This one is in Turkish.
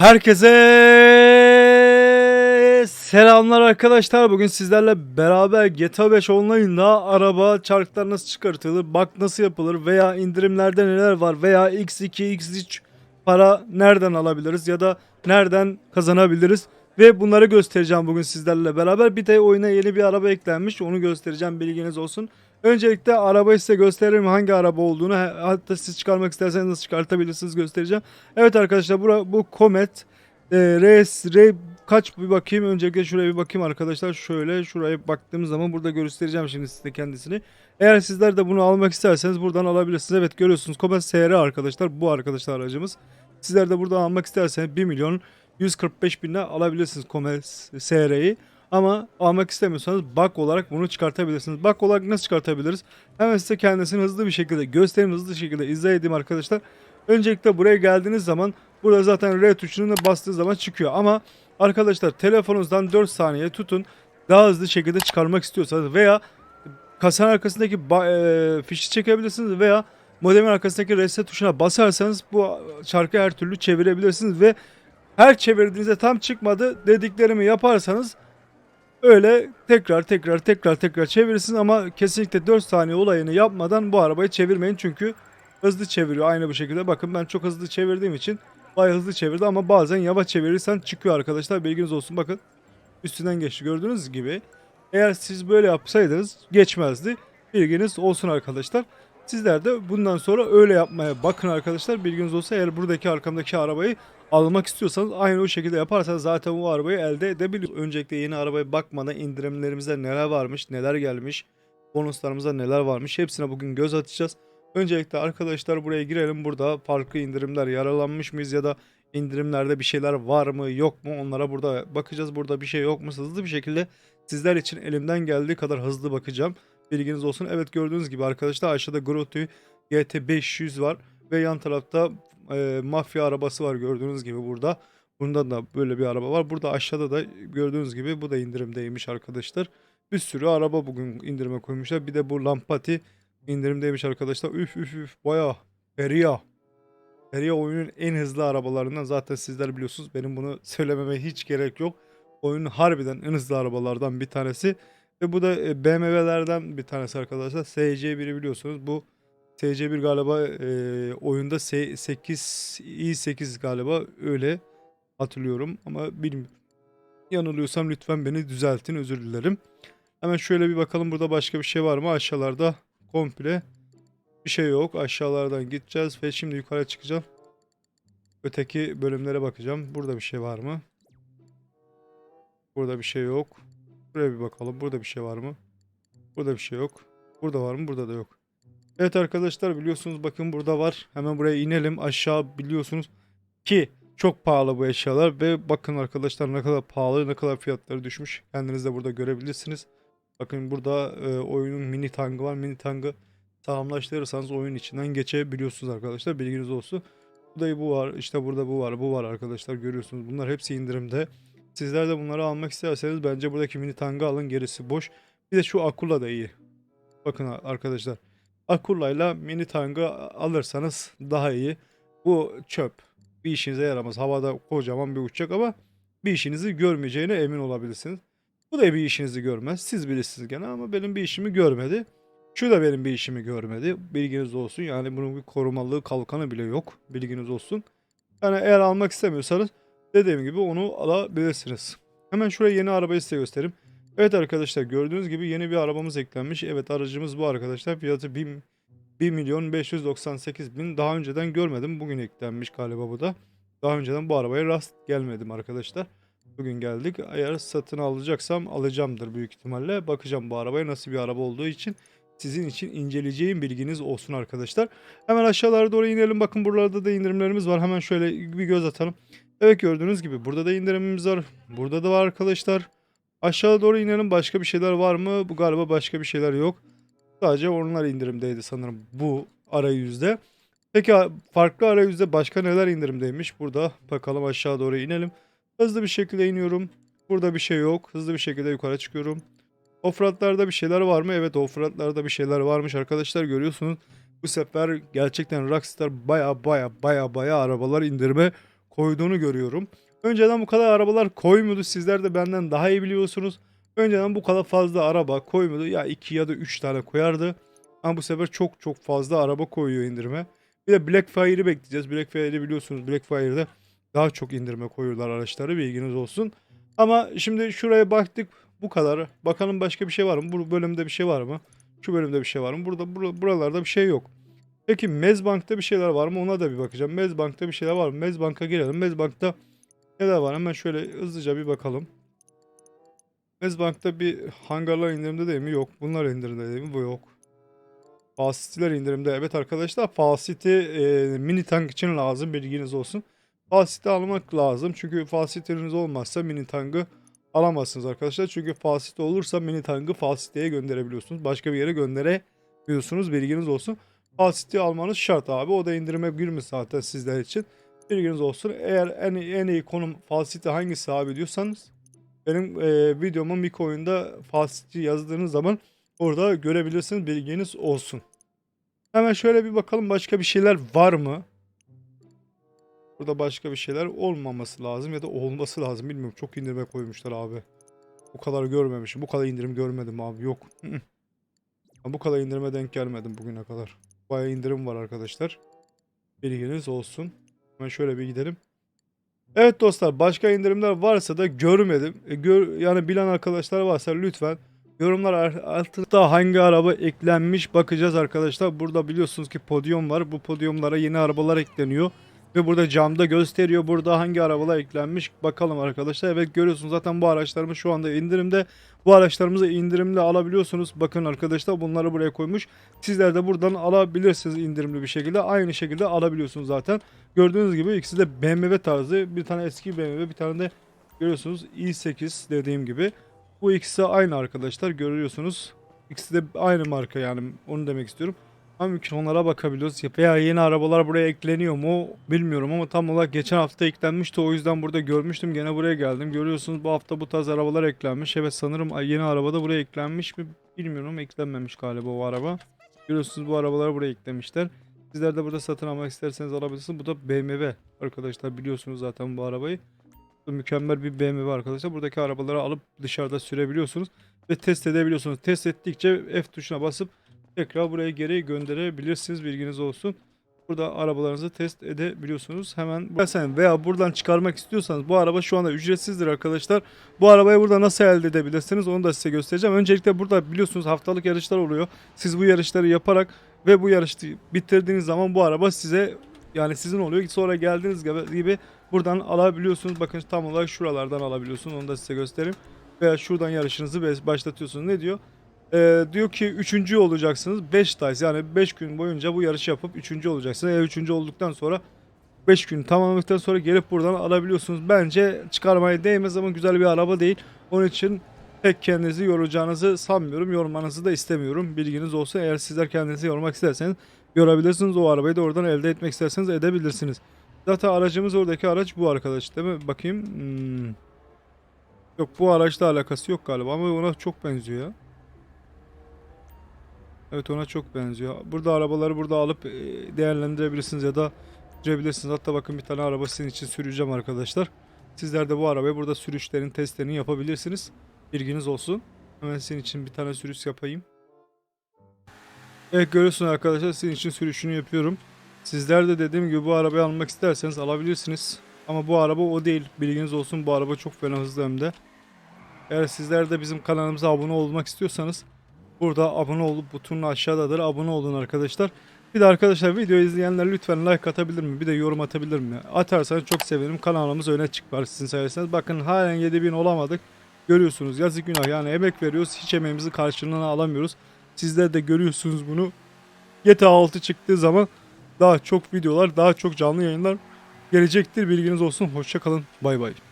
Herkese selamlar arkadaşlar. Bugün sizlerle beraber GTA 5 Online'da araba çarklar nasıl çıkartılır, bak nasıl yapılır veya indirimlerde neler var veya X2, X3 para nereden alabiliriz ya da nereden kazanabiliriz ve bunları göstereceğim bugün sizlerle beraber. Bir de oyuna yeni bir araba eklenmiş. Onu göstereceğim bilginiz olsun. Öncelikle arabayı size gösteririm hangi araba olduğunu. Hatta siz çıkarmak isterseniz nasıl çıkartabilirsiniz göstereceğim. Evet arkadaşlar bura, bu Comet e, RS R kaç bir bakayım. Öncelikle şuraya bir bakayım arkadaşlar. Şöyle şuraya baktığım zaman burada göstereceğim şimdi size kendisini. Eğer sizler de bunu almak isterseniz buradan alabilirsiniz. Evet görüyorsunuz Comet SR arkadaşlar. Bu arkadaşlar aracımız. Sizler de buradan almak isterseniz 1 milyon 145 bine alabilirsiniz Comet SR'yi. Ama almak istemiyorsanız bug olarak bunu çıkartabilirsiniz. Bug olarak nasıl çıkartabiliriz? Hemen size kendisini hızlı bir şekilde göstereyim, hızlı bir şekilde izah edeyim arkadaşlar. Öncelikle buraya geldiğiniz zaman burada zaten R tuşuna bastığı zaman çıkıyor. Ama arkadaşlar telefonunuzdan 4 saniye tutun. Daha hızlı şekilde çıkarmak istiyorsanız veya kasanın arkasındaki e, fişi çekebilirsiniz veya modemin arkasındaki reset tuşuna basarsanız bu çarkı her türlü çevirebilirsiniz ve her çevirdiğinizde tam çıkmadı dediklerimi yaparsanız Öyle tekrar tekrar tekrar tekrar çevirirsiniz ama kesinlikle 4 saniye olayını yapmadan bu arabayı çevirmeyin çünkü hızlı çeviriyor aynı bu şekilde. Bakın ben çok hızlı çevirdiğim için bayağı hızlı çevirdi ama bazen yavaş çevirirsen çıkıyor arkadaşlar bilginiz olsun bakın. Üstünden geçti gördüğünüz gibi. Eğer siz böyle yapsaydınız geçmezdi. Bilginiz olsun arkadaşlar. Sizler de bundan sonra öyle yapmaya bakın arkadaşlar. Bilginiz olsa eğer buradaki arkamdaki arabayı almak istiyorsanız aynı o şekilde yaparsanız zaten bu arabayı elde edebiliyorsunuz. Öncelikle yeni arabaya bakmadan indirimlerimizde neler varmış, neler gelmiş, bonuslarımızda neler varmış hepsine bugün göz atacağız. Öncelikle arkadaşlar buraya girelim. Burada farklı indirimler yaralanmış mıyız ya da indirimlerde bir şeyler var mı yok mu onlara burada bakacağız. Burada bir şey yok mu hızlı bir şekilde sizler için elimden geldiği kadar hızlı bakacağım. Bilginiz olsun. Evet gördüğünüz gibi arkadaşlar aşağıda Grotto GT500 var ve yan tarafta e, mafya arabası var gördüğünüz gibi burada. Bunda da böyle bir araba var. Burada aşağıda da gördüğünüz gibi bu da indirimdeymiş arkadaşlar. Bir sürü araba bugün indirime koymuşlar. Bir de bu Lampati indirimdeymiş arkadaşlar. Üf üf üf baya Beria. Beria oyunun en hızlı arabalarından zaten sizler biliyorsunuz. Benim bunu söylememe hiç gerek yok. Oyunun harbiden en hızlı arabalardan bir tanesi. Ve bu da BMW'lerden bir tanesi arkadaşlar. SC1'i biliyorsunuz. Bu TC1 galiba e, oyunda S- 8 i8 galiba öyle hatırlıyorum ama bilmiyorum. Yanılıyorsam lütfen beni düzeltin özür dilerim. Hemen şöyle bir bakalım burada başka bir şey var mı? Aşağılarda komple bir şey yok. Aşağılardan gideceğiz ve şimdi yukarı çıkacağım. Öteki bölümlere bakacağım. Burada bir şey var mı? Burada bir şey yok. Buraya bir bakalım. Burada bir şey var mı? Burada bir şey yok. Burada var mı? Burada da yok. Evet arkadaşlar biliyorsunuz bakın burada var. Hemen buraya inelim. Aşağı biliyorsunuz ki çok pahalı bu eşyalar ve bakın arkadaşlar ne kadar pahalı ne kadar fiyatları düşmüş. Kendiniz de burada görebilirsiniz. Bakın burada e, oyunun mini tangı var. Mini tangı sağlamlaştırırsanız oyun içinden geçebiliyorsunuz arkadaşlar. Bilginiz olsun. Burada bu var. işte burada bu var. Bu var arkadaşlar görüyorsunuz. Bunlar hepsi indirimde. Sizler de bunları almak isterseniz bence buradaki mini tangı alın. Gerisi boş. Bir de şu Akula da iyi. Bakın arkadaşlar. Akulla'yla mini tangı alırsanız daha iyi. Bu çöp. Bir işinize yaramaz. Havada kocaman bir uçacak ama bir işinizi görmeyeceğine emin olabilirsiniz. Bu da bir işinizi görmez. Siz bilirsiniz gene ama benim bir işimi görmedi. Şu da benim bir işimi görmedi. Bilginiz olsun. Yani bunun bir korumalığı kalkanı bile yok. Bilginiz olsun. Yani eğer almak istemiyorsanız dediğim gibi onu alabilirsiniz. Hemen şuraya yeni arabayı size göstereyim. Evet arkadaşlar gördüğünüz gibi yeni bir arabamız eklenmiş. Evet aracımız bu arkadaşlar. Fiyatı 1, 1 milyon 598 bin. Daha önceden görmedim. Bugün eklenmiş galiba bu da. Daha önceden bu arabaya rast gelmedim arkadaşlar. Bugün geldik. Eğer satın alacaksam alacağımdır büyük ihtimalle. Bakacağım bu arabaya nasıl bir araba olduğu için. Sizin için inceleyeceğim bilginiz olsun arkadaşlar. Hemen aşağılara doğru inelim. Bakın buralarda da indirimlerimiz var. Hemen şöyle bir göz atalım. Evet gördüğünüz gibi burada da indirimimiz var. Burada da var arkadaşlar. Aşağı doğru inelim. Başka bir şeyler var mı? Bu galiba başka bir şeyler yok. Sadece onlar indirimdeydi sanırım bu arayüzde. Peki farklı arayüzde başka neler indirimdeymiş? Burada bakalım aşağı doğru inelim. Hızlı bir şekilde iniyorum. Burada bir şey yok. Hızlı bir şekilde yukarı çıkıyorum. Offroad'larda bir şeyler var mı? Evet offroad'larda bir şeyler varmış arkadaşlar görüyorsunuz. Bu sefer gerçekten Rockstar baya baya baya baya arabalar indirime koyduğunu görüyorum. Önceden bu kadar arabalar koymuyordu. Sizler de benden daha iyi biliyorsunuz. Önceden bu kadar fazla araba koymuyordu. Ya 2 ya da 3 tane koyardı. Ama bu sefer çok çok fazla araba koyuyor indirime. Bir de Black Friday bekleyeceğiz. Black Friday biliyorsunuz Black Friday'de daha çok indirime koyuyorlar araçları bilginiz olsun. Ama şimdi şuraya baktık bu kadar. Bakalım başka bir şey var mı? Bu bölümde bir şey var mı? Şu bölümde bir şey var mı? Burada bur- buralarda bir şey yok. Peki Mezbank'ta bir şeyler var mı? Ona da bir bakacağım. Mezbank'ta bir şeyler var mı? Mezbank'a girelim. Mezbank'ta neler var? Hemen şöyle hızlıca bir bakalım. Mezbank'ta bir hangarlar indirimde değil mi? Yok. Bunlar indirimde değil mi? Bu yok. Falsity'ler indirimde. Evet arkadaşlar Falsity e, mini tank için lazım bilginiz olsun. Falsity almak lazım. Çünkü Falsity'niz olmazsa mini tankı alamazsınız arkadaşlar. Çünkü Falsity olursa mini tankı Falsity'ye gönderebiliyorsunuz. Başka bir yere gönderebiliyorsunuz. Bilginiz olsun. Falsity almanız şart abi. O da indirime girmiş zaten sizler için. Bilginiz olsun. Eğer en, en iyi konum Falsity hangisi abi diyorsanız benim e, videomun bir oyunda Falsity yazdığınız zaman orada görebilirsiniz. Bilginiz olsun. Hemen şöyle bir bakalım başka bir şeyler var mı? Burada başka bir şeyler olmaması lazım ya da olması lazım. Bilmiyorum. Çok indirime koymuşlar abi. Bu kadar görmemişim. Bu kadar indirim görmedim abi. Yok. Bu kadar indirime denk gelmedim bugüne kadar. Bayağı indirim var arkadaşlar. Bilginiz olsun. Hemen şöyle bir gidelim. Evet dostlar başka indirimler varsa da görmedim. E, gör, yani bilen arkadaşlar varsa lütfen yorumlar ar- altında hangi araba eklenmiş bakacağız arkadaşlar. Burada biliyorsunuz ki podyum var. Bu podyumlara yeni arabalar ekleniyor. Ve burada camda gösteriyor burada hangi arabalar eklenmiş. Bakalım arkadaşlar. Evet görüyorsunuz zaten bu araçlarımız şu anda indirimde. Bu araçlarımızı indirimli alabiliyorsunuz. Bakın arkadaşlar bunları buraya koymuş. Sizler de buradan alabilirsiniz indirimli bir şekilde. Aynı şekilde alabiliyorsunuz zaten. Gördüğünüz gibi ikisi de BMW tarzı. Bir tane eski BMW bir tane de görüyorsunuz i8 dediğim gibi. Bu ikisi aynı arkadaşlar görüyorsunuz. İkisi de aynı marka yani onu demek istiyorum. Ama mümkün onlara bakabiliyoruz. Veya yeni arabalar buraya ekleniyor mu bilmiyorum ama tam olarak geçen hafta eklenmişti. O yüzden burada görmüştüm. Gene buraya geldim. Görüyorsunuz bu hafta bu tarz arabalar eklenmiş. Evet sanırım yeni araba da buraya eklenmiş mi bilmiyorum. Eklenmemiş galiba o araba. Görüyorsunuz bu arabaları buraya eklemişler. Sizler de burada satın almak isterseniz alabilirsiniz. Bu da BMW arkadaşlar biliyorsunuz zaten bu arabayı. Bu mükemmel bir BMW arkadaşlar. Buradaki arabaları alıp dışarıda sürebiliyorsunuz ve test edebiliyorsunuz. Test ettikçe F tuşuna basıp tekrar buraya geri gönderebilirsiniz bilginiz olsun. Burada arabalarınızı test edebiliyorsunuz. Hemen sen veya buradan çıkarmak istiyorsanız bu araba şu anda ücretsizdir arkadaşlar. Bu arabayı burada nasıl elde edebilirsiniz onu da size göstereceğim. Öncelikle burada biliyorsunuz haftalık yarışlar oluyor. Siz bu yarışları yaparak ve bu yarışı bitirdiğiniz zaman bu araba size yani sizin oluyor. Sonra geldiğiniz gibi- buradan alabiliyorsunuz. Bakın tam olarak şuralardan alabiliyorsunuz. Onu da size göstereyim. Veya şuradan yarışınızı başlatıyorsunuz. Ne diyor? Ee, diyor ki üçüncü olacaksınız 5 times yani 5 gün boyunca bu yarışı yapıp üçüncü olacaksınız. Eğer üçüncü olduktan sonra 5 gün tamamladıktan sonra gelip buradan alabiliyorsunuz. Bence çıkarmaya değmez ama güzel bir araba değil. Onun için pek kendinizi yoracağınızı sanmıyorum. Yormanızı da istemiyorum. Bilginiz olsun. Eğer sizler kendinizi yormak isterseniz yorabilirsiniz. O arabayı da oradan elde etmek isterseniz edebilirsiniz. Zaten aracımız oradaki araç bu arkadaş değil mi? Bakayım. Hmm. Yok bu araçla alakası yok galiba ama ona çok benziyor ya. Evet ona çok benziyor. Burada arabaları burada alıp e, değerlendirebilirsiniz ya da sürebilirsiniz. Hatta bakın bir tane araba sizin için süreceğim arkadaşlar. Sizler de bu arabayı burada sürüşlerin testlerini yapabilirsiniz. Bilginiz olsun. Hemen sizin için bir tane sürüş yapayım. Evet görüyorsunuz arkadaşlar sizin için sürüşünü yapıyorum. Sizler de dediğim gibi bu arabayı almak isterseniz alabilirsiniz. Ama bu araba o değil. Bilginiz olsun bu araba çok fena hızlı hem de. Eğer sizler de bizim kanalımıza abone olmak istiyorsanız burada abone olup butonun aşağıdadır. Abone olun arkadaşlar. Bir de arkadaşlar videoyu izleyenler lütfen like atabilir mi? Bir de yorum atabilir mi? Atarsanız çok sevinirim. Kanalımız öne çıkar sizin sayesinde. Bakın halen 7000 olamadık. Görüyorsunuz yazık günah yani emek veriyoruz. Hiç emeğimizin karşılığını alamıyoruz. Sizler de görüyorsunuz bunu. GTA 6 çıktığı zaman daha çok videolar, daha çok canlı yayınlar gelecektir. Bilginiz olsun. Hoşça kalın. Bay bay.